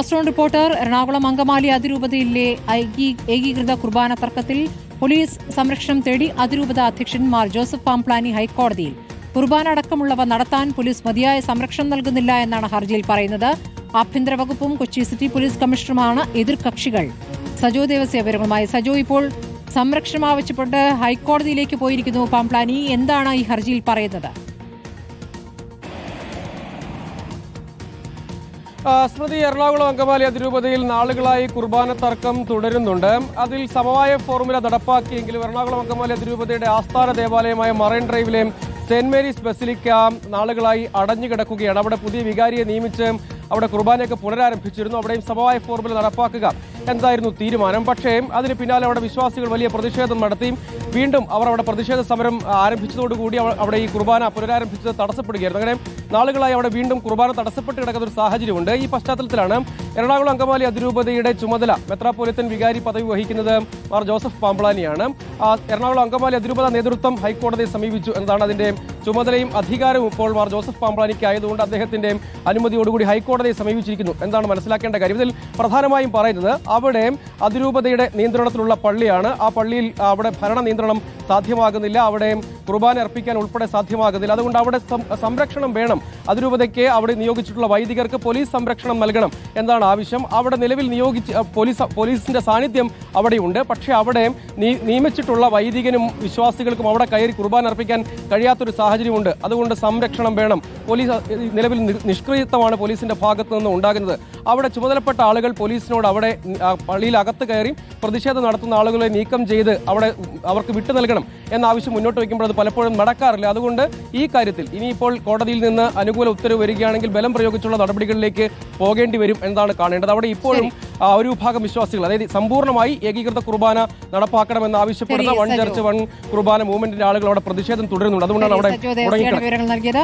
First on reporter Ernakulam Angamaly അതിരൂപതയിലെ ഏകീകൃത കുർബാന തർക്കത്തിൽ പോലീസ് സംരക്ഷണം തേടി അതിരൂപത അധ്യക്ഷൻ മാർ ജോസഫ് പാംപ്ലാനി ഹൈക്കോടതിയിൽ. കുർബാന അടക്കമുള്ളവ നടത്താൻ പോലീസ് മതിയായ സംരക്ഷണം നൽകുന്നില്ല എന്നാണ് ഹർജിയിൽ പറയുന്നത്. ആഭ്യന്തര വകുപ്പും കൊച്ചി സിറ്റി പോലീസ് കമ്മീഷണറുമാണ് എതിർകക്ഷികൾ. സജോ ദേവസ്യ വിവരങ്ങളുമായി. സജോ ഇപ്പോൾ സംരക്ഷണം ആവശ്യപ്പെട്ട് ഹൈക്കോടതിയിലേക്ക് പോയിരിക്കുന്നു പാംപ്ലാനി. എന്താണ് ഈ ഹർജിയിൽ പറയുന്നത്? സ്മൃതി എറണാകുളം അങ്കമാലി അതിരൂപതയിൽ നാളുകളായി കുർബാന തർക്കം തുടരുന്നുണ്ട്. അതിൽ സമവായ ഫോർമുല നടപ്പാക്കിയെങ്കിലും എറണാകുളം അങ്കമാലി അതിരൂപതയുടെ ആസ്ഥാന ദേവാലയമായ മറൈൻ ഡ്രൈവിലെ സെന്റ് മേരീസ് ബസിലിക്ക നാളുകളായി അടഞ്ഞു കിടക്കുകയാണ് അവിടെ പുതിയ വികാരിയെ നിയമിച്ച് അവിടെ കുർബാനയൊക്കെ പുനരാരംഭിച്ചിരുന്നു. അവിടെയും സമവായ ഫോർമുല നടപ്പാക്കുക എന്തായിരുന്നു തീരുമാനം? പക്ഷേ അതിന് പിന്നാലെ അവിടെ വിശ്വാസികൾ വലിയ പ്രതിഷേധം നടത്തി. വീണ്ടും അവർ അവിടെ പ്രതിഷേധ സമരം ആരംഭിച്ചതോടുകൂടി അവ- അവിടെ ഈ കുർബാന പുനരാരംഭിച്ചത് തടസ്സപ്പെടുകയായിരുന്നു. അങ്ങനെ നാളുകളായി അവിടെ വീണ്ടും കുർബാന തടസ്സപ്പെട്ട് കിടക്കുന്ന ഒരു സാഹചര്യമുണ്ട്. ഈ പശ്ചാത്തലത്തിലാണ് എറണാകുളം അങ്കമാലി അതിരൂപതയുടെ ചുമതല മെത്രാപോലിത്തൻ വികാരി പദവി വഹിക്കുന്നത് മാർ ജോസഫ് പാമ്പളാനിയാണ്. എറണാകുളം അങ്കമാലി അതിരൂപത നേതൃത്വം ഹൈക്കോടതിയെ സമീപിച്ചു എന്നതാണ് അതിന്റെ ചുമതലയും അധികാരവും ഇപ്പോൾ മാർ ജോസഫ് പാമ്പളാനിക്ക് ആയതുകൊണ്ട് അദ്ദേഹത്തിന്റെ അനുമതിയോടുകൂടി ഹൈക്കോടതിയെ സമീപിച്ചിരിക്കുന്നു. എന്താണ് മനസ്സിലാക്കേണ്ട കാര്യം? ഇതിൽ പ്രധാനമായും പറയുന്നത് അവിടെ അതിരൂപതയുടെ നിയന്ത്രണത്തിലുള്ള പള്ളിയാണ്. ആ പള്ളിയിൽ അവിടെ ഭരണ നിയന്ത്രണം സാധ്യമാകുന്നില്ല. അവിടെ കുർബാന അർപ്പിക്കാൻ ഉൾപ്പെടെ സാധ്യമാകുന്നില്ല. അതുകൊണ്ട് അവിടെ സംരക്ഷണം വേണം. അതിരൂപതയ്ക്ക് അവിടെ നിയോഗിച്ചിട്ടുള്ള വൈദികർക്ക് പോലീസ് സംരക്ഷണം നൽകണം എന്നാണ് ആവശ്യം. അവിടെ നിലവിൽ നിയോഗിച്ച് പോലീസ് പോലീസിന്റെ സാന്നിധ്യം അവിടെയുണ്ട്. പക്ഷേ അവിടെ നിയമിച്ചിട്ടുള്ള വൈദികനും വിശ്വാസികൾക്കും അവിടെ കയറി കുർബാന അർപ്പിക്കാൻ കഴിയാത്തൊരു സാഹചര്യമുണ്ട്. അതുകൊണ്ട് സംരക്ഷണം വേണം. പോലീസ് നിലവിൽ നിഷ്ക്രിയത്വമാണ് പോലീസിന്റെ ഭാഗത്തു നിന്ന് ഉണ്ടാകുന്നത്. അവിടെ ചുമതലപ്പെട്ട ആളുകൾ പോലീസിനോട് അവിടെ പള്ളിയിൽ അകത്ത് കയറി പ്രതിഷേധം നടത്തുന്ന ആളുകളെ നീക്കം ചെയ്ത് അവിടെ അവർക്ക് വിട്ടു നൽകണം എന്ന ആവശ്യം മുന്നോട്ട് വയ്ക്കുമ്പോൾ അത് പലപ്പോഴും നടക്കാറില്ല. അതുകൊണ്ട് ഈ കാര്യത്തിൽ ഇനിയിപ്പോൾ കോടതിയിൽ നിന്ന് അനുകൂല ഉത്തരവ് വരികയാണെങ്കിൽ ബലം പ്രയോഗിച്ചുള്ള നടപടികളിലേക്ക് പോകേണ്ടി വരും എന്നാണ് കാണേണ്ടത്. അവിടെ ഇപ്പോഴും ഒരു വിഭാഗം വിശ്വാസികൾ അതായത് സമ്പൂർണമായി ഏകീകൃത കുർബാന നടപ്പാക്കണമെന്ന് ആവശ്യപ്പെടുന്ന വൺ. ചർച്ച് വൺ കുർബാന മൂവ്മെന്റിന്റെ ആളുകൾ അവിടെ പ്രതിഷേധം തുടരുന്നുണ്ട്. അതുകൊണ്ടാണ് അവിടെ സജോ വിവരങ്ങൾ നൽകിയത്.